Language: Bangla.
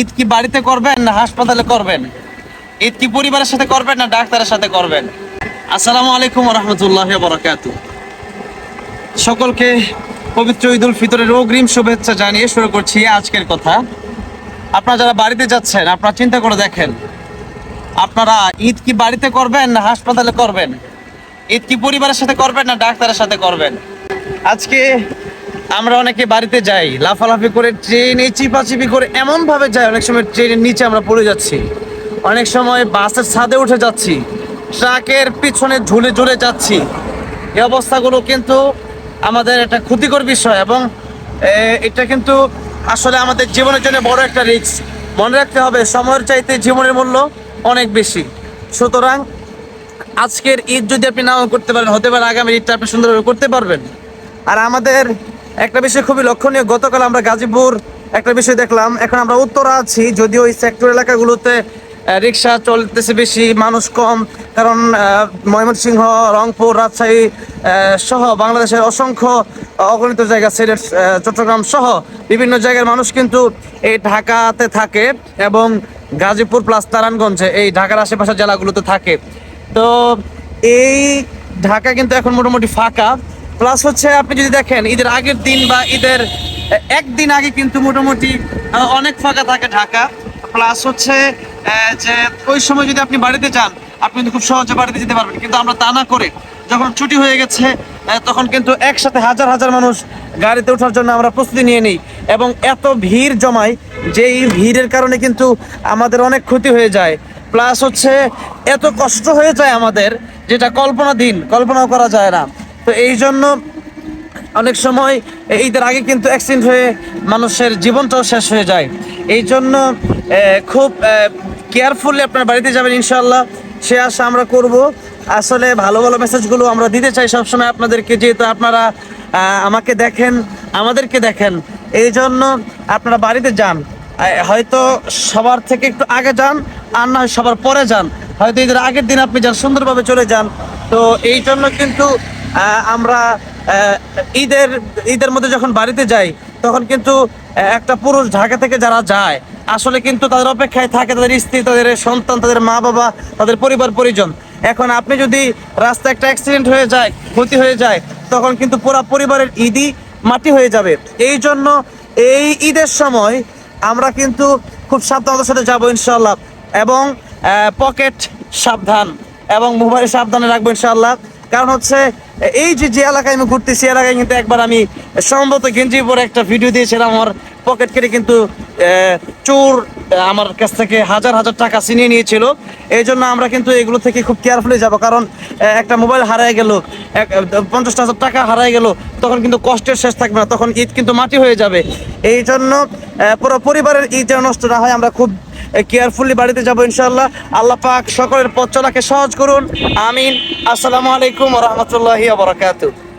ঈদ কি বাড়িতে করবেন না হাসপাতালে করবেন? ঈদ কি পরিবারের সাথে করবেন না ডাক্তারের সাথে করবেন? আসসালামু আলাইকুম রহমতুল্লাহ বরাকাত সকলকে পবিত্র ঈদ উল ফিতরের অগ্রিম শুভেচ্ছা জানিয়ে শুরু করছি আজকের কথা। আপনারা যারা বাড়িতে যাচ্ছেন, আপনারা চিন্তা করে দেখেন, আপনারা ঈদ কি বাড়িতে করবেন না হাসপাতালে করবেন? ঈদ কি পরিবারের সাথে করবেন না ডাক্তারের সাথে করবেন? আজকে আমরা অনেকে বাড়িতে যাই, লাফালাফি করে ট্রেনে, চিপাচিপি করে এমন ভাবে যাই, অনেক সময় ট্রেনের নিচে আমরা পড়ে যাচ্ছি। অনেক সময় বাসের ছাদে উঠে যাচ্ছি, ট্রাকের পিছনে ঝুলে ঝুলে যাচ্ছি। এই অবস্থাগুলো কিন্তু আমাদের একটা ক্ষতিকর বিষয় এবং এটা কিন্তু আসলে আমাদের জীবনের জন্য বড় একটা রিস্ক মনে রাখতে হবে, সময়ের চাইতে জীবনের মূল্য অনেক বেশি। সুতরাং আজকের ঈদ যদি আপনি নাও করতে পারেন, হতে পারে আগামী ঈদটা আপনি সুন্দরভাবে করতে পারবেন। আর আমাদের একটা বিষয় খুবই লক্ষণীয়, গতকাল আমরা গাজীপুর একটা বিষয় দেখলাম। এখন আমরা উত্তরা আছি, যদিও এই সেক্টর এলাকাগুলোতে রিক্সা চলতেছে বেশি, মানুষ কম, কারণ ময়মনসিংহ, রংপুর, রাজশাহী সহ বাংলাদেশের অসংখ্য অগণিত জায়গা, সিলেট চট্টগ্রাম সহ বিভিন্ন জায়গার মানুষ কিন্তু এই ঢাকাতে থাকে এবং গাজীপুর প্লাস নারায়ণগঞ্জে এই ঢাকার আশেপাশের জেলাগুলোতে থাকে। তো এই ঢাকা কিন্তু এখন মোটামুটি ফাঁকা। প্লাস হচ্ছে আপনি যদি দেখেন, ঈদের আগের দিন বা ঈদের একদিন আগে কিন্তু মোটামুটি অনেক ফাঁকা থাকে ঢাকা। প্লাস হচ্ছে যে ওই সময় যদি আপনি বাড়িতে যান, আপনি কিন্তু খুব সহজে বাড়িতে যেতে পারবেন। কিন্তু আমরা তা না করে যখন ছুটি হয়ে গেছে তখন কিন্তু একসাথে হাজার হাজার মানুষ গাড়িতে ওঠার জন্য আমরা প্রস্তুতি নিয়ে নিই। এবং এত ভিড় জমায় যে এই ভিড়ের কারণে কিন্তু আমাদের অনেক ক্ষতি হয়ে যায়। প্লাস হচ্ছে, এত কষ্ট হয়ে যায় আমাদের, যেটা কল্পনাধীন কল্পনাও করা যায় না। তো এই জন্য অনেক সময় ঈদের আগে কিন্তু অ্যাক্সিডেন্ট হয়ে মানুষের জীবনটাও শেষ হয়ে যায়। এই জন্য খুব কেয়ারফুলি আপনার বাড়িতে যাবেন ইনশাল্লাহ সে আশা আমরা করব। আসলে ভালো ভালো মেসেজগুলো আমরা দিতে চাই সবসময় আপনাদেরকে, যেহেতু আপনারা আমাকে দেখেন, আমাদেরকে দেখেন। এই জন্য আপনারা বাড়িতে যান। হয়তো সবার থেকে একটু আগে যান, আর না সবার পরে যান। হয়তো ঈদের আগের দিন আপনি যান, সুন্দরভাবে চলে যান। তো এই জন্য কিন্তু আমরা ঈদের ঈদের মধ্যে যখন বাড়িতে যাই, তখন কিন্তু একটা পুরুষ ঢাকা থেকে যারা যায়, আসলে কিন্তু তাদের অপেক্ষায় থাকে তাদের স্ত্রী, তাদের সন্তান, তাদের মা বাবা, তাদের পরিবার, পরিজন। এখন আপনি যদি রাস্তায় একটা অ্যাক্সিডেন্ট হয়ে যায়, ক্ষতি হয়ে যায়, তখন কিন্তু পুরা পরিবারের ঈদই মাটি হয়ে যাবে। এই জন্য এই ঈদের সময় আমরা কিন্তু খুব সাবধানতার সাথে যাব ইনশাল্লাহ এবং পকেট সাবধান, এবং মোবাইল সাবধানে রাখব ইনশাল্লাহ কারণ হচ্ছে, এই যে যে এলাকায় আমি ঘুরতেছি এলাকায় কিন্তু একবার আমি সম্ভবত গেঞ্জি পরে একটা ভিডিও দিয়েছিলাম, আমার পকেট কেটে কিন্তু চোর আমার কাছ থেকে হাজার হাজার টাকা ছিনিয়ে নিয়েছিল। এই জন্য আমরা কিন্তু এগুলো থেকে খুব কেয়ারফুলি যাব, কারণ একটা মোবাইল হারায় গেল পঞ্চাশ হাজার টাকা হারায় গেল, তখন কিন্তু কষ্টের শেষ থাকবে না, তখন ঈদ কিন্তু মাটি হয়ে যাবে। এই জন্য পুরো পরিবারের ঈদ যেন নষ্ট না হয়, আমরা খুব কেয়ারফুলি বাড়িতে যাব ইনশাল্লাহ আল্লাহ পাক সকলের পথ চলাকে সহজ করুন। আমিন। আসসালামু আলাইকুম রহমতুল্লাহি বারাকাতুহ।